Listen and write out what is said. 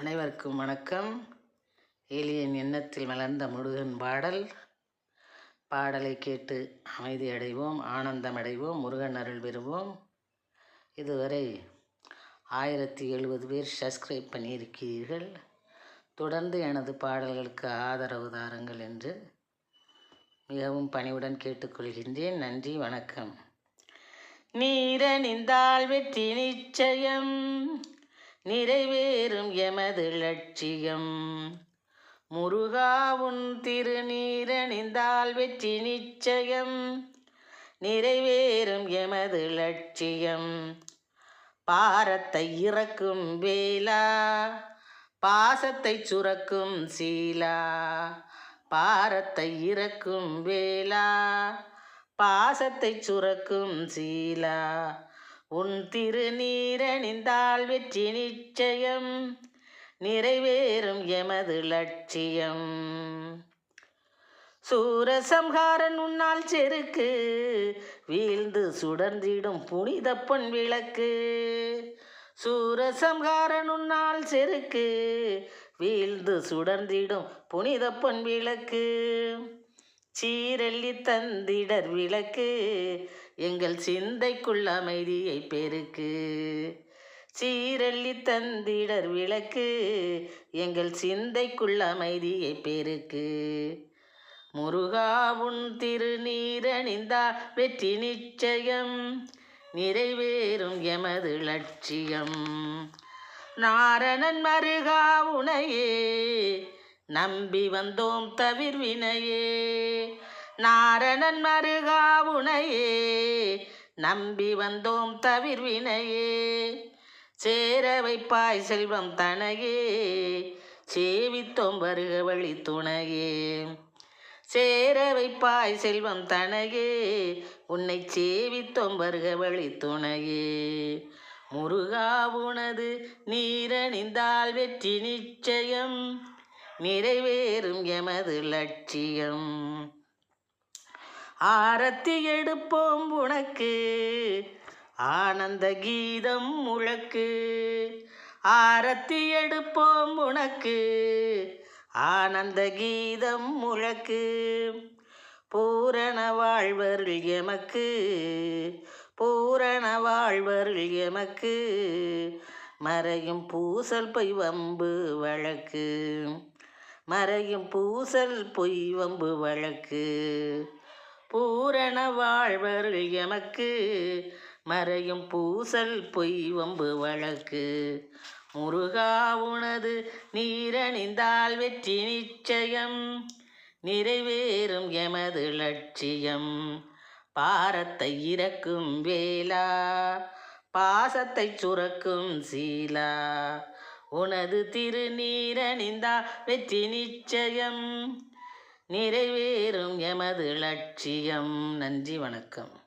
அனைவருக்கும் வணக்கம். ஏலியன் எண்ணத்தில் மலர்ந்த முருகன் பாடல். பாடலை கேட்டு அமைதி அடைவோம் ஆனந்தம் அடைவோம் முருகன் அருள் பெறுவோம். இதுவரை ஆயிரத்தி எழுபது பேர் சப்ஸ்கிரைப் பண்ணியிருக்கிறீர்கள். தொடர்ந்து எனது பாடல்களுக்கு ஆதரவு தாருங்கள் என்று மிகவும் பணிவுடன் கேட்டுக்கொள்கின்றேன். நன்றி வணக்கம். நீரணிந்தால் வெற்றி நிச்சயம். நிறைவேறும் எமது லட்சியம். முருகாவுன் திருநீரணிந்தால் வெற்றி நிச்சயம். நிறைவேறும் எமது லட்சியம். பாரத்தை இறக்கும் வேலா பாசத்தை சுரக்கும் சீலா. பாரத்தை இறக்கும் வேலா பாசத்தை சுரக்கும் சீலா. உன் திருநீரணிந்தால் வெற்றி நிச்சயம் நிறைவேறும் எமது லட்சியம். சூரசம்ஹாரன் உன்னால் செருக்கு வீழ்ந்து சுடர்ந்திடும் புனித பொன் விளக்கு. சூரசம்ஹாரன் உன்னால் செருக்கு வீழ்ந்து சுடர்ந்திடும் புனித பொன் விளக்கு. சீரள்ளி தந்திடர் விளக்கு எங்கள் சிந்தைக்குள் அமைதியை பெருக்கு. சீரள்ளி தந்திடர் விளக்கு எங்கள் சிந்தைக்குள் அமைதியை பெருக்கு. முருகா உன் திருநீரணிந்தா வெற்றி நிச்சயம் நிறைவேறும் எமது லட்சியம். நாரணன் மருகா உனையே நம்பி வந்தோம் தவிர்வினையே. நாரணன் மருகாவுனையே நம்பி வந்தோம் தவிர்வினையே. சேர வைப்பாய் செல்வம் தனையே. சேவித்தோம் வருக வழி துணையே. சேர வைப்பாய் செல்வம் தனையே. உன்னை சேவித்தோம் வருக வழி துணையே. முருகா உனது நீரணிந்தால் வெற்றி நிச்சயம். நிறைவேறும் எமது லட்சியம். ஆரத்தி எடுப்போம் உனக்கு ஆனந்த கீதம் முழக்கு ஆரத்தி எடுப்போம் உனக்கு ஆனந்த கீதம் முழக்கு பூரண வாழ்வருள் எமக்கு பூரண வாழ்வருள் எமக்கு. மறையும் பூசல் பை வம்பு வழக்கு. மறையும் பூசல் பொய் வம்பு வழக்கு. பூரண வாழ்வருள் எமக்கு மறையும் பூசல் பொய் வம்பு வழக்கு. முருகா உனது நீரணிந்தால் வெற்றி நிச்சயம். நிறைவேறும் எமது லட்சியம். பாரத்தை இறக்கும் வேலா பாசத்தை சுரக்கும் சீலா. உனது திருநீரணிந்தா வெற்றி நிச்சயம். நிறைவேறும் எமது லட்சியம். நன்றி வணக்கம்.